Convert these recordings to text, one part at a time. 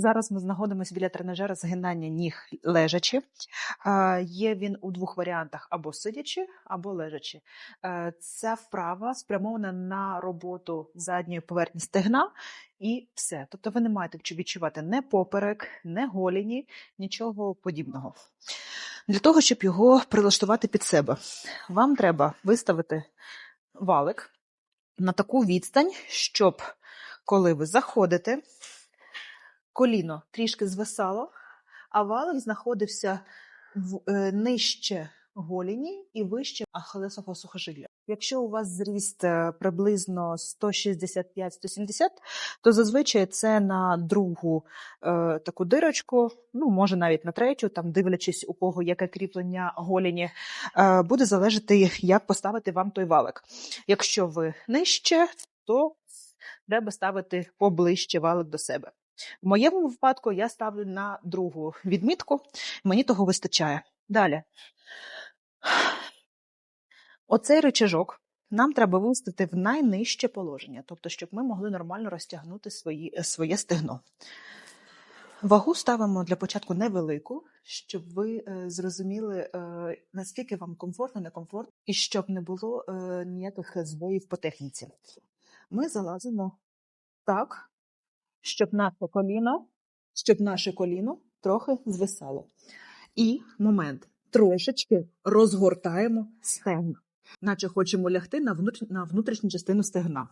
Зараз ми знаходимося біля тренажера згинання ніг лежачи. Е, Є він у двох варіантах: або сидячи, або лежачи. Е, Ця вправа спрямована на роботу задньої поверхні стегна і все. Тобто ви не маєте відчувати не поперек, не голіні, нічого подібного. Для того, щоб його прилаштувати під себе, вам треба виставити валик на таку відстань, щоб коли ви заходите, коліно трішки звисало, а валик знаходився в, е, нижче голіні і вище ахилесового сухожилля. Якщо у вас зріст е, приблизно 165-170, то зазвичай це на другу е, таку дирочку, ну може навіть на третю, там дивлячись у кого яке кріплення голіні, е, буде залежати, як поставити вам той валик. Якщо ви нижче, то треба ставити поближче валик до себе. В моєму випадку я ставлю на другу відмітку, мені того вистачає. Далі. Оцей рычажок нам треба виставити в найнижче положення, тобто, щоб ми могли нормально розтягнути свої, своє стегно. Вагу ставимо для початку невелику, щоб ви е, зрозуміли, е, наскільки вам комфортно, некомфортно, і щоб не було е, ніяких збоїв по техніці. Ми залазимо так, щоб наше коліно, щоб наше коліно трохи звисало. І момент трошечки розгортаємо стегна, наче хочемо лягти на, внутрі, на внутрішню частину стегна.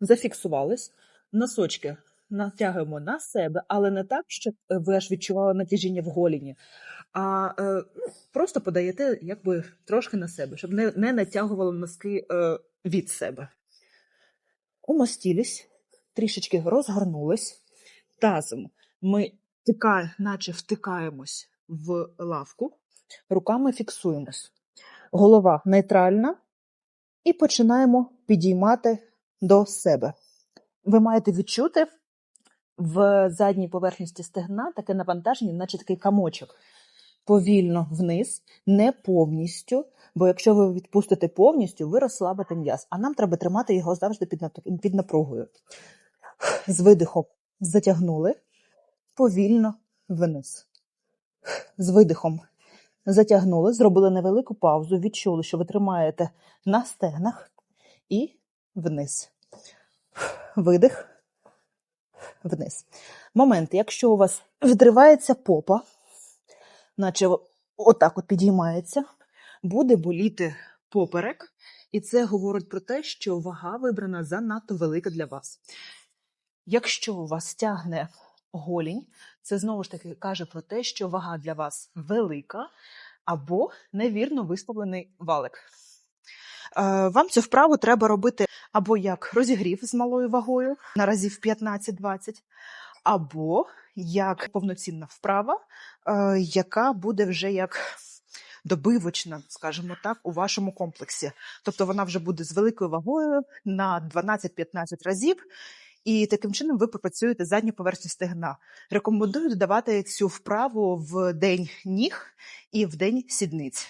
Зафіксувались, носочки натягуємо на себе, але не так, щоб ви аж відчували натяжіння в голіні, а е, ну, просто подаєте якби трошки на себе, щоб не, не натягували носки е, від себе. Умостілись, трішечки розгорнулись. Тазом ми втикає, наче втикаємось в лавку, руками фіксуємось. Голова нейтральна і починаємо підіймати до себе. Ви маєте відчути в задній поверхності стегна таке навантаження, наче такий камочок. Повільно вниз, не повністю, бо якщо ви відпустите повністю, ви розслабите м'яз, а нам треба тримати його завжди під напругою. З видихом затягнули, повільно вниз. З видихом затягнули, зробили невелику паузу, відчули, що ви тримаєте на стегнах і вниз. Видих, вниз. Момент, якщо у вас відривається попа, наче отак от підіймається, буде боліти поперек, і це говорить про те, що вага вибрана занадто велика для вас. Якщо вас тягне голінь, це знову ж таки каже про те, що вага для вас велика або невірно виставлений валик. Е, Вам цю вправу треба робити або як розігрів з малою вагою на разів 15-20, або як повноцінна вправа, е, яка буде вже як добивочна, скажімо так, у вашому комплексі. Тобто вона вже буде з великою вагою на 12-15 разів. І таким чином ви пропрацюєте задню поверхню стегна. Рекомендую додавати цю вправу в день ніг і в день сідниць.